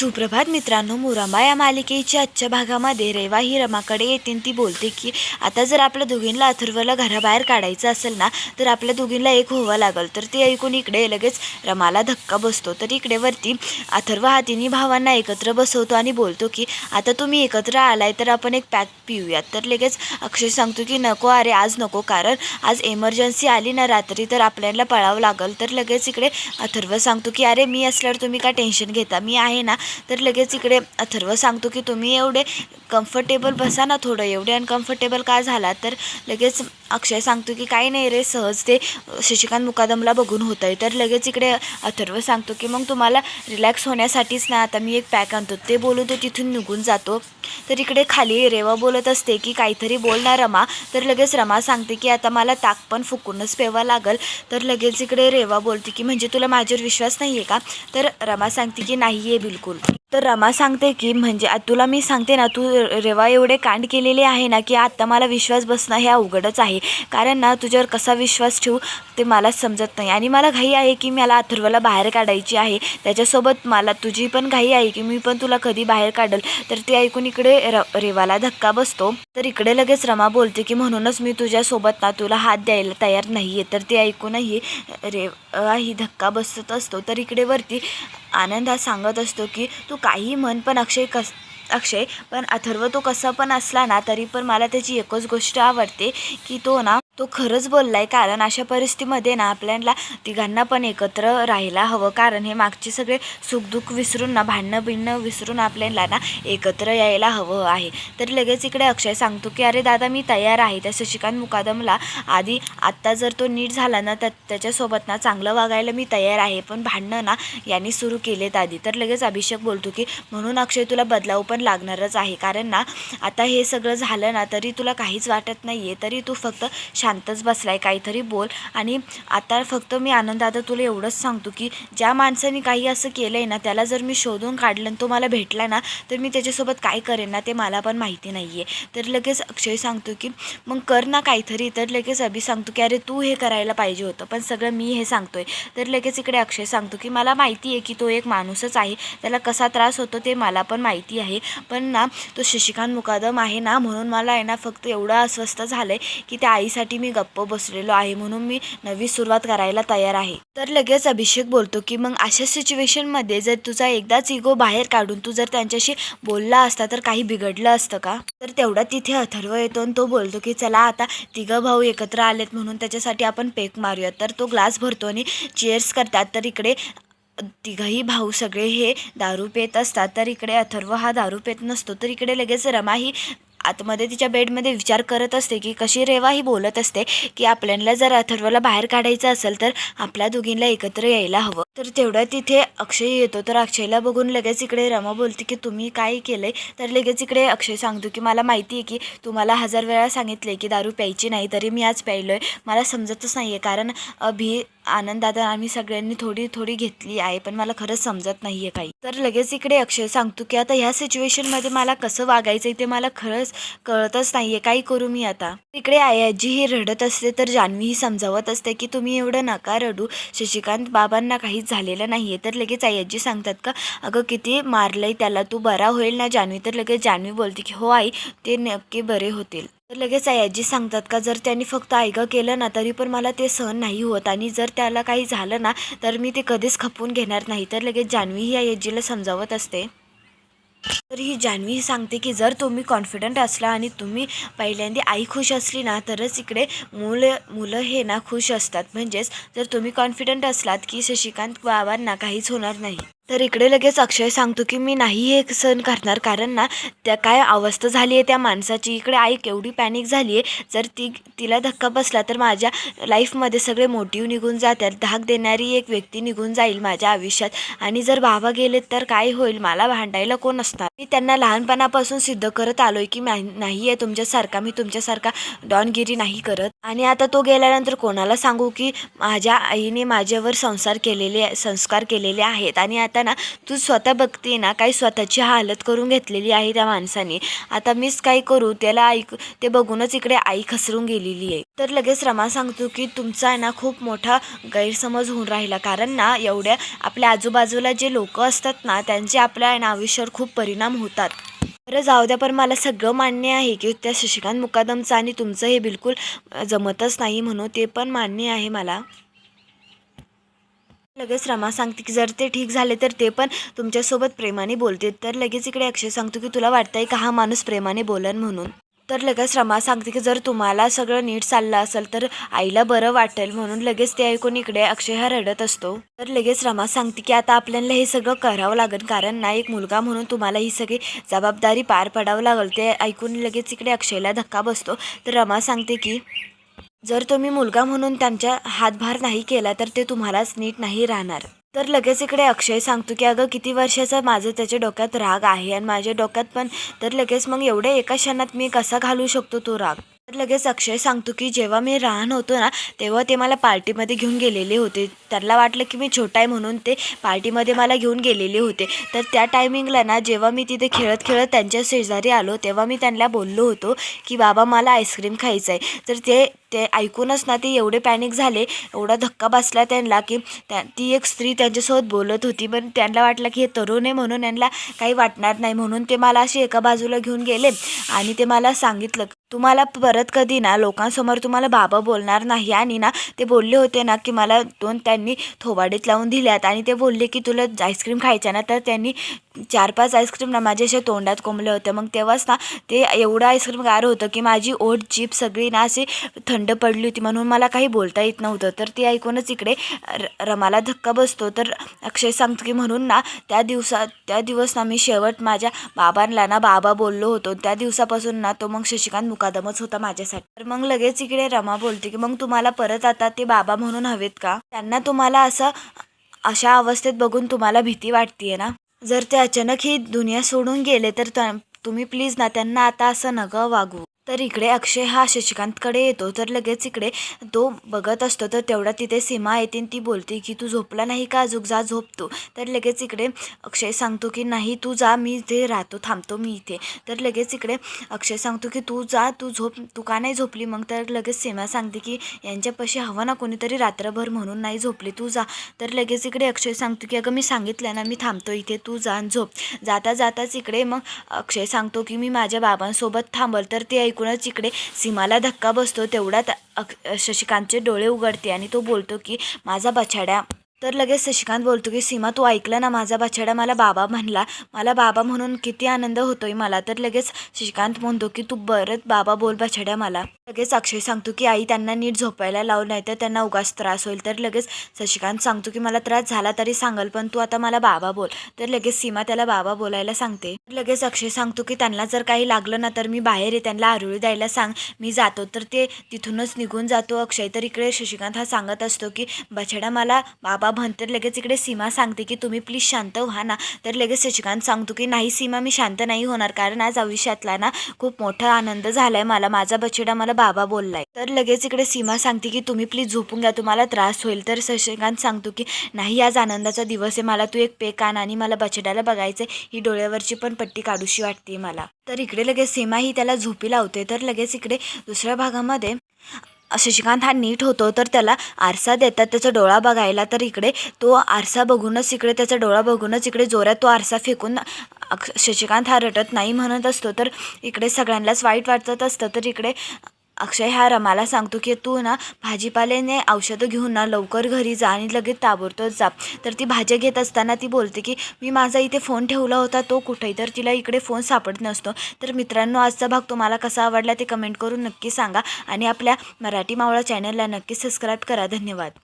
सुप्रभात मित्रांनो मुरांबा या मालिकेच्या आजच्या भागामध्ये रेवा ही रमाकडे येते ती बोलते की आता जर आपल्या दोघींना अथर्वला घराबाहेर काढायचं असेल ना तर आपल्या दोघींना एक व्हावं लागल. तर ते ऐकून इकडे लगेच रमाला धक्का बसतो. तर इकडे वरती अथर्व हा तिन्ही भावांना एकत्र बसवतो आणि बोलतो की आता तुम्ही एकत्र आलाय तर आपण एक पॅक पिऊयात. तर लगेच अक्षय सांगतो की नको अरे आज नको. कारण आज एमर्जन्सी आली ना रात्री तर आपल्याला पळावं लागल. तर लगेच इकडे अथर्व सांगतो की अरे मी असल्यावर तुम्ही का टेन्शन घेता? मी आहे ना तर लगेच इकडे अथर्व सांगतो की तुम्ही एवढे कम्फर्टेबल बसा ना थोडं. एवढे अनकम्फर्टेबल का झाला तर लगेच अक्षय सांगतो की काही नाही रे सहज ते शशिकांत मुकादमला बघून होतं आहे. तर लगेच इकडे अथर्व सांगतो की मग तुम्हाला रिलॅक्स होण्यासाठीच ना आता मी एक पॅक आणतो. ते बोलून तो तिथून निघून जातो. तर इकडे खाली रेवा बोलत असते की काहीतरी बोल ना रमा. तर लगेच रमा सांगते की आता मला ताक पण फुकूनच पेवा लागल. तर लगेच इकडे रेवा बोलते की म्हणजे तुला माझ्यावर विश्वास नाही आहे का? तर रमा सांगते की नाही आहे बिलकुल. तर रमा सांगते की म्हणजे तुला मी सांगते ना तू रेवा एवढे कांड केलेले आहे ना की आत्ता मला विश्वास बसणं हे अवघडच आहे. कारण ना तुझ्यावर कसा विश्वास ठेवू ते मला समजत नाही. आणि मला घाई आहे की मला अथर्वला बाहेर काढायची आहे. त्याच्यासोबत मला तुझी पण घाई आहे की मी पण तुला कधी बाहेर काढल. तर ते ऐकून इकडे र रेवाला धक्का बसतो. तर इकडे लगेच रमा बोलते की म्हणूनच मी तुझ्यासोबत ना तुला हात द्यायला तयार नाही आहे तर ते ऐकूनही रे ही धक्का बसत असतो. तर इकडे वरती आनंदात सांगत असतो की तू काही म्हण पण अक्षय कस अक्षय पण अथर्व तो कसा पण असला ना तरी पण मला त्याची एकच गोष्ट आवडते की तो ना तो खरंच बोललाय कारण अशा परिस्थितीमध्ये ना आपल्याला तिघांना पण एकत्र राहायला हवं. कारण हे मागचे सगळे सुखदुःख विसरून ना भांडणं बिणणं विसरून आपल्याला ना एकत्र यायला हवं आहे. तर लगेच इकडे अक्षय सांगतो की अरे दादा मी तयार आहे. त्या शशिकांत मुकादमला आधी आत्ता जर तो नीट झाला ना तर त्याच्यासोबत ना चांगलं वागायला मी तयार आहे. पण भांडणं ना यांनी सुरू केलेत आधी. तर लगेच अभिषेक बोलतो की म्हणून अक्षय तुला बदलाव पण लागणारच आहे. कारण ना आता हे सगळं झालं ना तरी तुला काहीच वाटत नाही आहे तरी तू फक्त शांतच बसलाय काहीतरी बोल. आणि आता फक्त मी आनंद आता तुला एवढंच सांगतो की ज्या माणसाने काही असं केलं आहे ना त्याला जर मी शोधून काढलं आणि तो मला भेटला ना तर मी त्याच्यासोबत काय करेन ना ते मला पण माहिती नाही आहे तर लगेच अक्षय सांगतो की मग कर ना काहीतरी. तर लगेच अभि सांगतो की अरे तू हे करायला पाहिजे होतं पण सगळं मी हे सांगतोय. तर लगेच इकडे अक्षय सांगतो की मला माहिती आहे की तो एक माणूसच आहे त्याला कसा त्रास होतो ते मला पण माहिती आहे पण ना तो शशिकांत मुकादम आहे ना म्हणून मला आहे ना फक्त एवढं अस्वस्थ झालं आहे की त्या आईसाठी मी गप्प बसलेलो आहे म्हणून मी नवी सुरुवात करायला तयार आहे. तर लगेच अभिषेक बोलतो की मग अशा सिच्युएशनमध्ये जर तुझा एकदाच इगो बाहेर काढून तू जर त्यांच्याशी बोलला असता तर काही बिघडलं असतं का? तर तेवढा तिथे अथर्व येतो आणि तो बोलतो की चला आता तिघं भाऊ एकत्र आलेत म्हणून त्याच्यासाठी आपण पेक मारूया तर तो ग्लास भरतो आणि चेअर्स करतात. तर इकडे तिघही भाऊ सगळे हे दारू पेत असतात. तर इकडे अथर्व हा दारू पेत नसतो. तर इकडे लगेच रमा ही आतमध्ये तिच्या बेडमध्ये विचार करत असते की कशी रेवा ही बोलत असते की आपल्याला जर अथर्वला बाहेर काढायचं असेल तर आपल्या दोघींना एकत्र यायला हवं. तर तेवढ्या तिथे अक्षय येतो. तर अक्षयला बघून लगेच इकडे रमा बोलते की तुम्ही काय केलंय? तर लगेच इकडे अक्षय सांगतो की मला माहिती आहे की तुम्हाला हजार वेळा सांगितले की दारू प्यायची नाही तरी मी आज प्यायलोय. मला समजतच नाही आहे कारण अभि आनंदात आम्ही सगळ्यांनी थोडी थोडी घेतली आहे पण मला खरंच समजत नाही आहे काही. तर लगेच इकडे अक्षय सांगतो की आता ह्या सिच्युएशनमध्ये मला कसं वागायचं आहे ते मला खरंच कळतच नाही आहे काही करू मी आता? इकडे आयाजी ही रडत असते तर जान्हवी ही समजावत असते की तुम्ही एवढं नका रडू. शशिकांत बाबांना काहीच झालेलं नाही आहे तर लगेच आयाजी सांगतात का अगं किती मारलंय त्याला. तू बरा होईल ना जान्हवी? तर लगेच जान्हवी बोलते की हो आई ते नक्की बरे होतील. तर लगेच आजी सांगतात का जर त्यांनी फक्त ऐकं केलं ना तरी पण मला ते सहन नाही होत आणि जर त्याला काही झालं ना तर मी ते कधीच खपवून घेणार नाही. तर लगेच जान्हवी ही आईजीला समजावत असते. तर ही जान्हवी ही सांगते की जर तुम्ही कॉन्फिडंट असला आणि तुम्ही पहिल्यांदा आई खुश असली ना तरच इकडे मुलं मुलं हे ना खुश असतात. म्हणजेच जर तुम्ही कॉन्फिडंट असलात की शशिकांत बाबांना काहीच होणार नाही. तर इकडे लगेच अक्षय सांगतो की मी नाही हे सहन करणार कारण ना त्या काय अवस्था झाली आहे त्या माणसाची. इकडे आई केवढी पॅनिक झाली आहे. जर ती तिला धक्का बसला तर माझ्या लाईफमध्ये सगळे मोटिव्ह निघून जातात. धाक देणारी एक व्यक्ती निघून जाईल माझ्या आयुष्यात. आणि जर बाबा गेले तर काय होईल? मला भांडायला कोण असणार? मी त्यांना लहानपणापासून सिद्ध करत आलोय की नाही आहे तुमच्यासारखा मी तुमच्यासारखा डॉनगिरी नाही करत. आणि आता तो गेल्यानंतर कोणाला सांगू की माझ्या आईने माझ्यावर संसार केलेले संस्कार केलेले आहेत. आणि आता ना तू स्वतः बघते ना काही स्वतःची हालत करून घेतलेली आहे त्या माणसाने. आता मीच काय करू? त्याला ऐक ते बघूनच इकडे आई खसरून गेलेली आहे. तर लगेच रमा सांगतो की तुमचा आहे ना खूप मोठा गैरसमज होऊन राहिला. कारण ना एवढ्या आपल्या आजूबाजूला जे लोक असतात ना त्यांचे आपल्या ना आयुष्यावर खूप परिणाम होतात. बरं जाऊ द्या पण मला सगळं मान्य आहे की त्या शशिकांत मुकादमचं आणि तुमचं हे बिलकुल जमतच नाही म्हणून ते पण मान्य आहे मला. लगेच रमा सांगते की जर ते ठीक झाले तर ते पण तुमच्यासोबत प्रेमाने बोलते तर लगेच इकडे अक्षय सांगतो की तुला वाटतंय का हा माणूस प्रेमाने बोलन म्हणून? तर लगेच रमा सांगते की जर तुम्हाला सगळं नीट चाललं असेल तर आईला बरं वाटेल म्हणून लगेच ते ऐकून इकडे अक्षय हा रडत असतो. तर लगेच रमा सांगते की आता आपल्याला हे सगळं करावं लागेल कारण ना एक मुलगा म्हणून तुम्हाला ही सगळी जबाबदारी पार पडावं लागेल. ते ऐकून लगेच इकडे अक्षयला धक्का बसतो. तर रमा सांगते की जर तुम्ही मुलगा म्हणून त्यांच्या हातभार नाही केला तर ते तुम्हालाच नीट नाही राहणार. तर लगेच इकडे अक्षय सांगतो की अगं किती वर्षाचा माझं त्याच्या डोक्यात राग आहे आणि माझ्या डोक्यात पण तर लगेच मग एवढ्या एका क्षणात मी कसा घालू शकतो तो राग? तर लगेच अक्षय सांगतो की जेव्हा मी लहान होतो ना तेव्हा ते मला पार्टीमध्ये घेऊन गेलेले होते. त्यांना वाटलं की मी छोटा आहे म्हणून ते पार्टीमध्ये मला घेऊन गेलेले होते. तर त्या टायमिंगला ना जेव्हा मी तिथे खेळत खेळत त्यांच्या शेजारी आलो तेव्हा मी त्यांना बोललो होतो की बाबा मला आईस्क्रीम खायचं आहे तर ते ते ऐकूनच ना ते एवढे पॅनिक झाले एवढा धक्का बसला त्यांना की त्या ती एक स्त्री त्यांच्यासोबत बोलत होती. पण त्यांना वाटलं की हे तरुण आहे म्हणून यांना काही वाटणार नाही. म्हणून ते मला असे एका बाजूला घेऊन गेले आणि ते मला सांगितलं तुम्हाला परत कधी ना लोकांसमोर तुम्हाला बाबा बोलणार नाही. आणि ना ते बोलले होते ना की मला दोन त्यांनी थोबाडीत लावून दिल्यात. आणि ते बोलले की तुला आईस्क्रीम खायच्या ना? तर त्यांनी चार पाच आईस्क्रीम ना माझ्या अशा तोंडात कोंबले होते मग तेव्हाच ना ते एवढं आईस्क्रीम गार होतं की माझी ओठ जीप सगळी ना अशी थंड पडली होती. म्हणून मला काही बोलता येत नव्हतं. तर ते ऐकूनच इकडे र रमाला धक्का बसतो. तर अक्षय सांगतो की म्हणून ना त्या दिवसात त्या दिवस ना मी शेवट माझ्या बाबांना ना बाबा बोललो होतो. त्या दिवसापासून ना तो मग शशिकांत मुकादमच होता माझ्यासाठी. तर मग लगेच इकडे रमा बोलते की मग तुम्हाला परत आता ते बाबा म्हणून हवेत का? त्यांना तुम्हाला असं अशा अवस्थेत बघून तुम्हाला भीती वाटते ना? जर ते अचानक ही दुनिया सोडून गेले तर त तुम्ही प्लीज ना त्यांना आता असं नका वागू. तर इकडे अक्षय हा शशिकांतकडे येतो. तर लगेच इकडे तो बघत असतो. तर तेवढा तिथे सीमा येते आणि ती बोलते की तू झोपला नाही का? अजूक जा झोपतो. तर लगेच इकडे अक्षय सांगतो की नाही तू जा. मी इथे राहतो थांबतो मी इथे. तर लगेच इकडे अक्षय सांगतो की तू जा तू झोप. तू का नाही झोपली? मग तर लगेच सीमा सांगते की यांच्यापाशी हवं ना कोणीतरी रात्रभर म्हणून नाही झोपली. तू जा. तर लगेच इकडे अक्षय सांगतो की अगं मी सांगितलं ना मी थांबतो इथे. तू जा आणि झोप. जाता जाताच इकडे मग अक्षय सांगतो की मी माझ्या बाबांसोबत थांबल. तर ते ऐकूनच इकडे सीमाला धक्का बसतो तेवढ्यात शशिकांतचे डोळे उघडते आणि तो बोलतो की माझा बछाड्या. तर लगेच शशिकांत बोलतो की सीमा तू ऐकलं ना माझा बछाडा मला बाबा म्हणला. मला बाबा म्हणून किती आनंद होतोय मला. तर लगेच शशिकांत म्हणतो की तू बरंच बाबा बोल बछाड्या मला. लगेच अक्षय सांगतो की आई त्यांना नीट झोपायला लाव नाही तर त्यांना उगाच त्रास होईल. तर लगेच शशिकांत सांगतो की मला त्रास झाला तरी सांगल पण तू आता मला बाबा बोल. तर लगेच सीमा त्याला बाबा बोलायला सांगते. लगेच अक्षय सांगतो की त्यांना जर काही लागलं ना तर मी बाहेर आहे त्यांना आरोळी द्यायला सांग मी जातो. तर ते तिथूनच निघून जातो. अक्षय तर इकडे शशिकांत हा सांगत असतो की बछडा मला बाबा म्हणते लगेच इकडे सीमा सांगते की तुम्ही प्लीज शांत व्हा ना. तर लगेच शशिकांत सांगतो की नाही सीमा मी शांत नाही होणार कारण आज आयुष्यातला ना खूप मोठा आनंद झालाय मला. माझा बछडा मला बाबा बोललाय. तर लगेच इकडे सीमा सांगते की तुम्ही प्लीज झोपून घ्या तुम्हाला त्रास होईल. तर शशिकांत सांगतो की नाही आज आनंदाचा दिवस आहे. मला तू एक पेक आण आणि मला बछड्याला बघायचं ही डोळ्यावरची पण पट्टी काढूशी वाटते मला. तर इकडे लगेच सीमा ही त्याला झोपी लावते. तर लगेच इकडे दुसऱ्या भागामध्ये शशिकांत हा नीट होतो. तर त्याला आरसा देतात त्याचा डोळा बघायला. तर इकडे तो आरसा बघूनच इकडे त्याचा डोळा बघूनच इकडे जोरात तो आरसा फेकून शशिकांत हा रटत नाही म्हणत असतो. तर इकडे सगळ्यांनाच वाईट वाटत असतं. तर इकडे अक्षय हा रमाला सांगतो की तू ना भाजीपाल्याने औषधं घेऊन ना लवकर घरी जा आणि लगेच ताबडतोब जा. तर ती भाज्या घेत असताना ती बोलते की मी माझा इथे फोन ठेवला होता तो कुठे तर तिला इकडे फोन सापडत नसतो. तर मित्रांनो आजचा भाग तुम्हाला कसा आवडला ते कमेंट करून नक्की सांगा आणि आपल्या मराठी मावळा चॅनलला नक्की सबस्क्राईब करा. धन्यवाद.